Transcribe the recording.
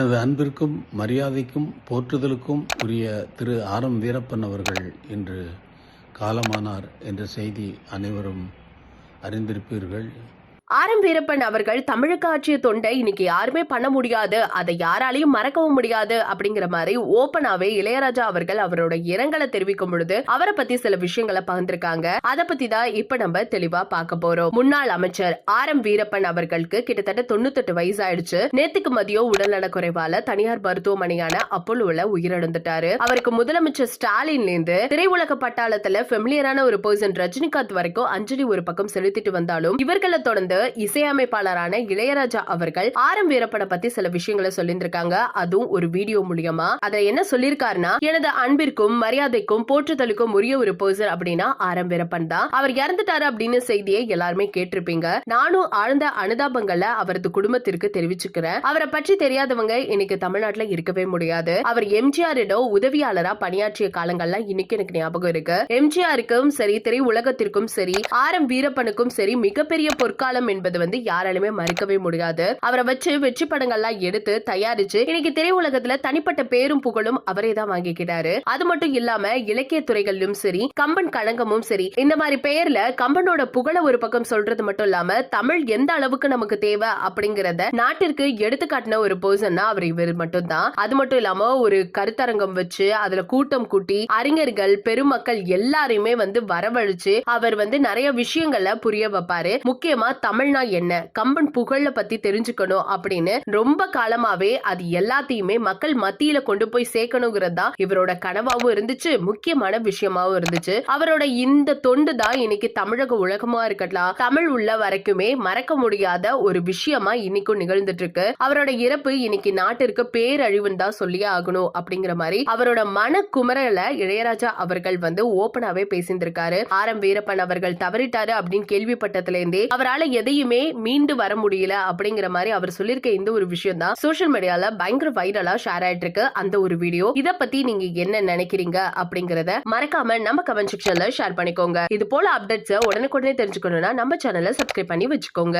எனது அன்பிற்கும் மரியாதைக்கும் போற்றுதலுக்கும் உரிய திரு ஆர் எம் வீரப்பன் அவர்கள் இன்று காலமானார் என்ற செய்தி அனைவரும் அறிந்திருப்பீர்கள். ஆர் எம் வீரப்பன் அவர்கள் தமிழுக்கு ஆற்றிய தொண்டை இன்னைக்கு யாருமே பண்ண முடியாது அதை யாராலையும் மறக்கவும் முடியாது அப்படிங்கிற மாதிரி ஓப்பனாவே இளையராஜா அவர்கள் அவரோட இரங்கலை தெரிவிக்கும் பொழுது அவரை பத்தி சில விஷயங்களை பகிர்ந்திருக்காங்க. அதை பத்தி தான் இப்ப நம்ம தெளிவா பார்க்க போறோம். முன்னாள் அமைச்சர் ஆர் எம் வீரப்பன் அவர்களுக்கு கிட்டத்தட்ட தொண்ணூத்தெட்டு வயசு ஆயிடுச்சு நேத்துக்கு மதியம் உடல்நல குறைவால தனியார் மருத்துவமனையான அப்போலோல உயிரிழந்துட்டாரு. அவருக்கு முதலமைச்சர் ஸ்டாலின்ல இருந்து திரையுலக பட்டாளத்துல ஃபெமிலியரான ஒரு பர்சன் ரஜினிகாந்த் வரைக்கும் அஞ்சலி ஒரு பக்கம் செலுத்திட்டு வந்தாலும் இவர்களை தொடர்ந்து இசையமைப்பாளரான இளையராஜா அவர்கள் ஆரம் வீரப்பட வீரப்பனை பத்தி சில விஷயங்களை சொல்லியிருந்திருக்காங்க. அதுவும் ஒரு வீடியோ மூலியமா. அதை என்ன சொல்லியிருக்காருன்னா எனது அன்பிற்கும் மரியாதைக்கும் போற்றுதலுக்கும் உரிய ஒரு பர்சன் அப்படின்னா ஆரம் வீரப்பன் தான். அவர் இறந்துட்டாரு அப்படின்னு செய்தியை எல்லாருமே கேட்டிருப்பீங்க. நானும் ஆழ்ந்த அனுதாபங்களை அவரது குடும்பத்திற்கு தெரிவிச்சுக்கிறேன். அவரை பற்றி தெரியாதவங்க இன்னைக்கு தமிழ்நாட்டுல இருக்கவே முடியாது. அவர் எம்ஜிஆரிடம் உதவியாளரா பணியாற்றிய காலங்கள்லாம் இன்னைக்கு எனக்கு ஞாபகம் இருக்கு. எம்ஜிஆருக்கும் சரி திரை உலகத்திற்கும் சரி ஆர் எம் வீரப்பனுக்கும் சரி மிகப்பெரிய பொற்காலம் என்பது வந்து யாராலுமே மறுக்கவே முடியாது. அவரை வச்சு வெற்றி படங்கள்லாம் எடுத்து தயாரிச்சு இன்னைக்கு திரையுலகத்துல தனிப்பட்ட பேரும் புகழும் அவரே தான் வாங்கிக்கிறாரு அது மட்டும் இல்லாம இலக்கிய துறைகளிலும் சரி கம்பன் களங்கமும் சரி இந்த மாதிரி பெயர்ல கம்பனோட புகழ ஒரு பக்கம் சொல்றது மட்டும் இல்லாம தமிழ் எந்த அளவுக்கு நமக்கு தேவை அப்படிங்கறத நாட்டிற்கு எடுத்துக்காட்டின ஒரு பர்சன்னா அவர் இவர் மட்டும்தான். அது மட்டும் இல்லாம ஒரு கருத்தரங்கம் வச்சு அதுல கூட்டம் கூட்டி அறிஞர்கள் பெருமக்கள் எல்லாரையுமே வந்து வரவழைச்சு அவர் வந்து நிறைய விஷயங்களை புரிய வைப்பாரு. முக்கியமா தமிழ் தமிழ்னா என்ன? கம்பன் புகழ பத்தி தெரிஞ்சுக்கணும் அப்படின்னு ரொம்ப காலமாவே அது எல்லாத்தையுமே மக்கள் மத்தியில கொண்டு போய் சேர்க்கணுங்கிறது தான் இவரோட கனவாவும் இருந்துச்சு முக்கியமான விஷயமாவும் இருந்துச்சு. அவரோட இந்த தொண்டு தான் இன்னைக்கு தமிழக உலகமா இருக்கலாம் தமிழ் உள்ள வரைக்குமே மறக்க முடியாத ஒரு விஷயமா இன்னைக்கும் நிகழ்ந்துட்டு இருக்கு அவரோட இறப்பு இன்னைக்கு நாட்டிற்கு பேரழிவுன்னு தான் சொல்லியே ஆகணும் அப்படிங்கிற மாதிரி அவரோட மன குமரல இளையராஜா அவர்கள் வந்து ஓபனாவே பேசியிருந்திருக்காரு. ஆர் எம் வீரப்பன் அவர்கள் தவறிட்டாரு அப்படின்னு கேள்விப்பட்டதுல இருந்தே அவரால் எதை எதையுமே மீண்டு வர முடியல அப்படிங்கிற மாதிரி அவர் சொல்லியிருக்க இந்த ஒரு விஷயம் தான் சோஷியல் மீடியால பயங்கர வைரலா ஷேர் ஆயிட்டு இருக்கு அந்த ஒரு வீடியோ இத பத்தி நீங்க என்ன நினைக்கிறீங்க அப்படிங்கறத மறக்காம நம்ம கமெண்ட் செக்ஷன்ல ஷேர் பண்ணிக்கோங்க. இது போல அப்டேட்ஸ் உடனுக்குடனே தெரிஞ்சுக்கணும்னா நம்ம சேனலை சப்ஸ்கிரைப் பண்ணி வச்சுக்கோங்க.